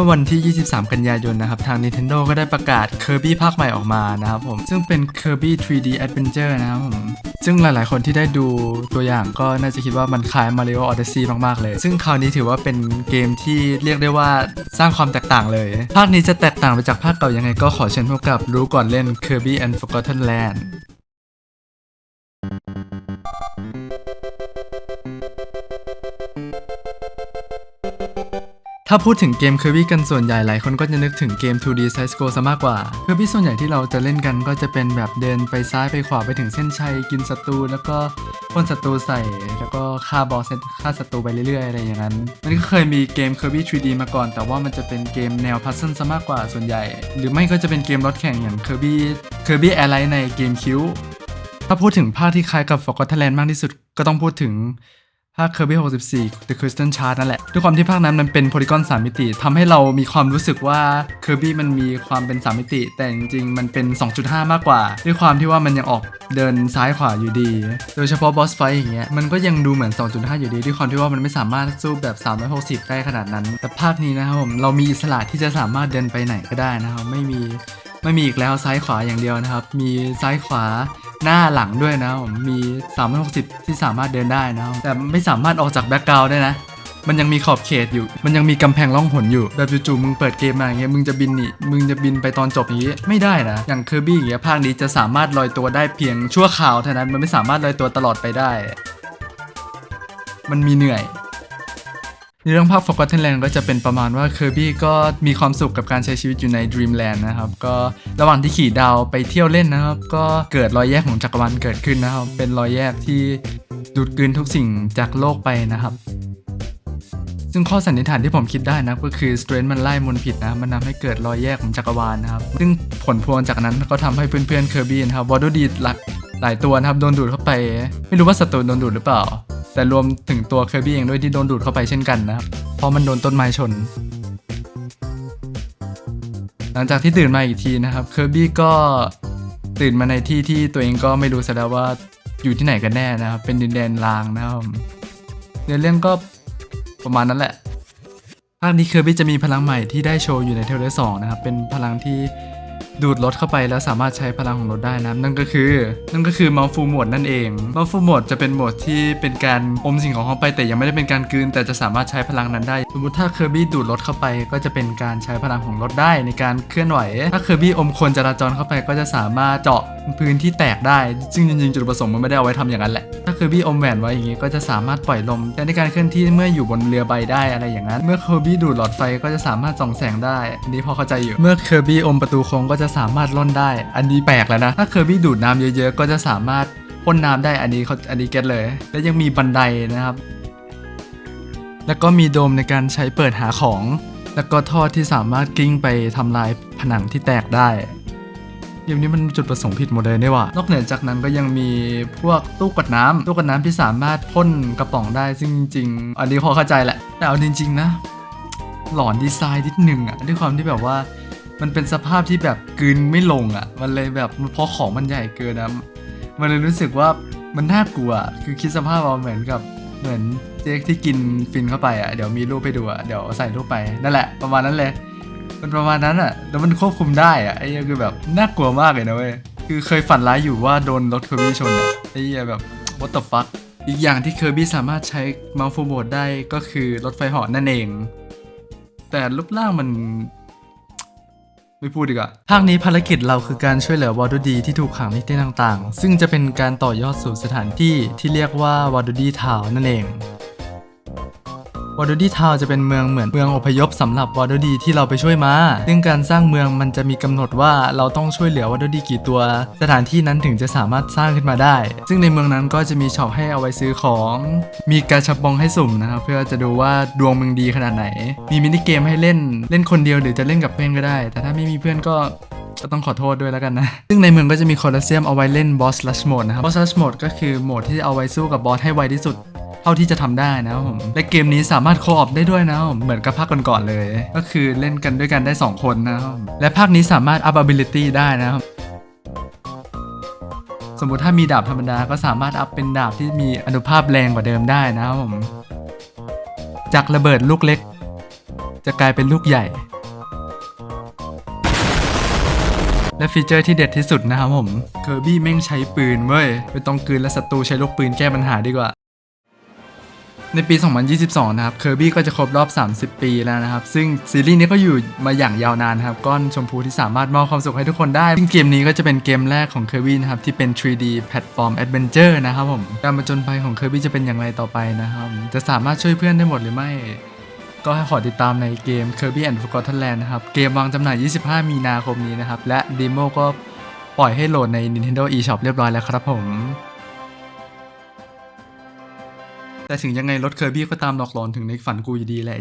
มื่อวันที่ 23 กันยายนนะครับทาง Nintendo ก็ได้ประกาศ Kirby ภาคใหม่ออกมานะครับผม ซึ่งเป็น Kirby 3D Adventure นะครับผม ซึ่งหลายๆ คนที่ได้ดูตัวอย่างก็น่าจะคิดว่ามันคล้าย Mario Odyssey มาก ๆ เลย ซึ่งคราวนี้ถือว่าเป็นเกมที่เรียกได้ว่าสร้างความแตกต่างเลย ภาคนี้จะแตกต่างไปจากภาคเก่ายังไงก็ขอเชิญพบกับรู้ก่อนเล่น Kirby and Forgotten Land ถ้าพูดถึงเกม Kirby กันส่วนใหญ่หลายคนก็จะนึกถึงเกม 2D Side Scroll ซะมากกว่า Kirby ส่วนใหญ่ที่เราจะเล่นกันก็จะเป็นแบบเดินไปซ้ายไปขวาไปถึงเส้นชัยกินศัตรูแล้วก็พ่นศัตรูใส่ แล้วก็ฆ่าบอสฆ่าศัตรูไปเรื่อยๆ อะไรอย่างนั้น มันก็เคยมีเกม Kirby 3D มาก่อน แต่ว่ามันจะเป็นเกมแนวพัซเซิลซะมากกว่าส่วนใหญ่ หรือไม่ก็จะเป็นเกมรถแข่งอย่าง Kirby Kirby Airline ในเกมคิวถ้าพูดถึงภาคที่คล้ายกับ Forgotten Land มากที่สุดก็ต้องพูดถึง ภาค Kirby 64 The Crystal Shard นั่นแหละ ด้วยความที่ภาคนั้นมันเป็นโพลีกอน 3 มิติทำให้เรามีความรู้สึกว่า Kirby มันมีความเป็น 3 มิติ แต่จริงๆ มันเป็น 2.5 มากกว่า ด้วยความที่ว่ามันยังออกเดินซ้ายขวาอยู่ดี โดยเฉพาะบอสไฟอย่างเงี้ย มันก็ยังดูเหมือน 2.5 อยู่ดี ด้วยความที่ว่ามันไม่สามารถสู้แบบ 360 ได้ขนาดนั้น แต่ภาคนี้นะครับผม เรามีอิสระที่จะสามารถเดินไปไหนก็ได้นะครับ ไม่มี ไม่มีอีกแล้วซ้ายขวาอย่างเดียวนะครับ มีซ้ายขวา หน้าหลังด้วยนะผมมี 360 ที่สามารถเดินได้นะแต่ไม่สามารถออกจากแบ็กกราวด์ได้นะ มันยังมีขอบเขตอยู่ มันยังมีกำแพงล่องหนอยู่ แบบจู่ๆมึงเปิดเกมมาอย่างเงี้ย มึงจะบินหนีมึงจะบินไปตอนจบอย่างงี้ ไม่ได้นะ อย่างเคอร์บี้อย่างเงี้ย ภาคนี้จะสามารถลอยตัวได้เพียงชั่วคราวเท่านั้น มันไม่สามารถลอยตัวตลอดไปได้ มันมีเหนื่อย ในเรื่องภาค Forgotten Land ก็จะเป็นประมาณว่าเคอร์บี้ก็มีความสุขกับการใช้ชีวิตอยู่ใน Dreamland นะครับก็ระหว่างที่ขี่ดาวไปเที่ยวเล่นนะครับ ก็เกิดรอยแยกของจักรวาลเกิดขึ้นนะครับ เป็นรอยแยกที่ดูดกลืนทุกสิ่งจากโลกไปนะครับซึ่งข้อสันนิษฐานที่ผมคิดได้นะก็คือสเตรนท์มันไล่มนต์ผิดนะมันทำให้เกิดรอยแยกของจักรวาลนะครับ ซึ่งผลพวงจากนั้นก็ทำให้เพื่อนๆเคอร์บี้นะครับวอดดีหลักหลายตัวนะครับโดนดูดเข้าไป ไม่รู้ว่าศัตรูโดนดูดหรือเปล่า แต่รวมถึงตัวเคอร์บี้เองด้วยที่โดนดูดเข้าไปเช่นกันนะครับ เพราะมันโดนต้นไม้ชน หลังจากที่ตื่นมาอีกทีนะครับเคอร์บี้ก็ตื่นมาในที่ที่ตัวเองก็ไม่รู้ซะแล้วว่าอยู่ที่ไหนกันแน่นะครับ เป็นดินแดนลางนะครับเนื้อเรื่องก็ประมาณนั้นแหละภาคนี้เคอร์บี้จะมีพลังใหม่ที่ได้โชว์อยู่ในเทเลสองนะครับ เป็นพลังที่ ดูดรถเข้าไปแล้วสามารถใช้พลังของรถได้นะ นั่นก็คือ นั่นก็คือมัลฟูโหมดนั่นเองมัลฟูโหมดจะเป็นโหมดที่เป็นการอมสิ่งของเข้าไปแต่ยังไม่ได้เป็นการกืน แต่จะสามารถใช้พลังนั้นได้ สมมติถ้าเคอร์บี้ดูดรถเข้าไป ก็จะเป็นการใช้พลังของรถได้ในการเคลื่อนไหว ถ้าเคอร์บี้อมคนจราจรเข้าไปก็จะสามารถเจาะพื้นที่แตกได้ซึ่งจริงๆจุดประสงค์มันไม่ได้เอาไว้ทำอย่างนั้นแหละ เคอร์บี้อมแหวนไว้อย่างนี้ก็จะสามารถปล่อยลมแต่ในการเคลื่อนที่เมื่ออยู่บนเรือใบได้อะไรอย่างนั้น เมื่อเคอร์บี้ดูดหลอดไฟก็จะสามารถส่องแสงได้อันนี้พอเข้าใจอยู่ เมื่อเคอร์บี้อมประตูโค้งก็จะสามารถล่นได้ อันนี้แปลกแล้วนะถ้าเคอร์บี้ดูดน้ำเยอะๆ ก็จะสามารถพ่นน้ำได้อันนี้เขาอันนี้เก็ตเลย และยังมีบันไดนะครับ แล้วก็มีโดมในการใช้เปิดหาของ แล้วก็ท่อที่สามารถกิ้งไปทำลายผนังที่แตกได้ เกมนี้มันจุดประสงค์ผิดหมดเลยเนี่หว่านอกเหนือจากนั้นก็ยังมีพวกตู้กดน้ำตู้กดน้ำที่สามารถพ่นกระป๋องได้ซึ่งจริงๆอันนี้พอเข้าใจแหละ แต่เอาจริง ๆ นะ หลอนดีไซน์นิดหนึ่งอะด้วยความที่แบบว่า มันเป็นสภาพที่แบบกืนไม่ลงอะมันเลยแบบเพราะของมันใหญ่เกินนะมันเลยรู้สึกว่ามันน่ากลัว คือคิดสภาพเอาเหมือนกับเหมือนเจ๊กที่กินฟินเข้าไปอะเดี๋ยวมีรูปให้ดูอะเดี๋ยวใส่รูปไปนั่นแหละประมาณนั้นเลย มันประมาณนั้นอะแล้วมันควบคุมได้อะไอ้เหี้ยคือแบบน่ากลัวมากเลยนะเว้ย คือเคยฝันร้ายอยู่ว่าโดนรถเคอร์บี้ชนอะไอ้เหี้ยแบบ what the fuck อีกอย่างที่เคอร์บี้สามารถใช้มาส์โฟโบดได้ก็คือรถไฟเหาะนั่นเอง แต่รูปร่างมันไม่พูดดีกว่าภาคนี้ภารกิจเราคือการช่วยเหลือวอร์ดูดีที่ถูกขังในที่ต่างๆ ซึ่งจะเป็นการต่อยอดสู่สถานที่ที่เรียกว่าวอร์ดูดีทาวนั่นเอง วอร์ดดี้ทาวจะเป็นเมืองเหมือนเมืองอพยพสำหรับวอร์ดดี้ที่เราไปช่วยมาซึ่งการสร้างเมืองมันจะมีกำหนดว่าเราต้องช่วยเหลือวอร์ดดี้กี่ตัว สถานที่นั้นถึงจะสามารถสร้างขึ้นมาได้ ซึ่งในเมืองนั้นก็จะมีช็อปให้เอาไว้ซื้อของ มีกาชาปองให้สุ่มนะครับเพื่อจะดูว่าดวงมึงดีขนาดไหน มีมินิเกมให้เล่นเล่นคนเดียวหรือจะเล่นกับเพื่อนก็ได้ แต่ถ้าไม่มีเพื่อนก็ก็ต้องขอโทษด้วยแล้วกันนะ ซึ่งในเมืองก็จะมีโคลอสเซียมเอาไว้เล่นบอสลัชโหมดนะครับบอสลัชโหมดก็คือโหมดที่เอาไว้สู้กับบอสให้ไวที่สุด ท่าที่จะทำได้นะครับผมและเกมนี้สามารถโคออฟได้ด้วยนะครับเหมือนกับภาคก่อนๆเลย ก็คือเล่นกันด้วยกันได้ 2 คนนะครับและภาคนี้สามารถอัพอ b i l i t y ได้นะครับสมมุติถ้ามีดาบธรรมดาก็สามารถอัพเป็นดาบที่มีอนุภาพแรงกว่าเดิมได้นะครับผมจากระเบิดลูกเล็ก จะกลายเป็นลูกใหญ่ และฟีเจอร์ที่เด็ดที่สุดนะครับผมเคอร์บี้แม่งใช้ปืนเว้ยไปต้องกืนและศัตรูใช้ลูกปืนแก้ปัญหาดีกว่า ในปี 2022 นะครับเคอร์บี้ก็จะครบรอบ 30 ปีแล้วนะครับ ซึ่งซีรีส์นี้ก็อยู่มาอย่างยาวนานนครับ ก้อนชมพูที่สามารถมอบความสุขให้ทุกคนได้ ซึ่งเกมนี้ก็จะเป็นเกมแรกของเคอร์บี้นะครับ ที่เป็น 3D Platform Adventure นะครับผม การมาจนภัยของเคอร์บี้จะเป็นอย่างไรต่อไปนะครับ จะสามารถช่วยเพื่อนได้หมดหรือไม่ ก็ให้ขอติดตามในเกม Kirby and Forgotten Land นะครับ เกมวางจำหน่าย 25 มีนาคมนี้นะครับ และดโมก็ปล่อยให้โหลดใน Nintendo eShop เรียบร้อยแล้วครับผม แต่ถึงยังไงรถเคอร์บี้ก็ตามหลอกหลอนถึงในฝันกูอยู่ดีแหละ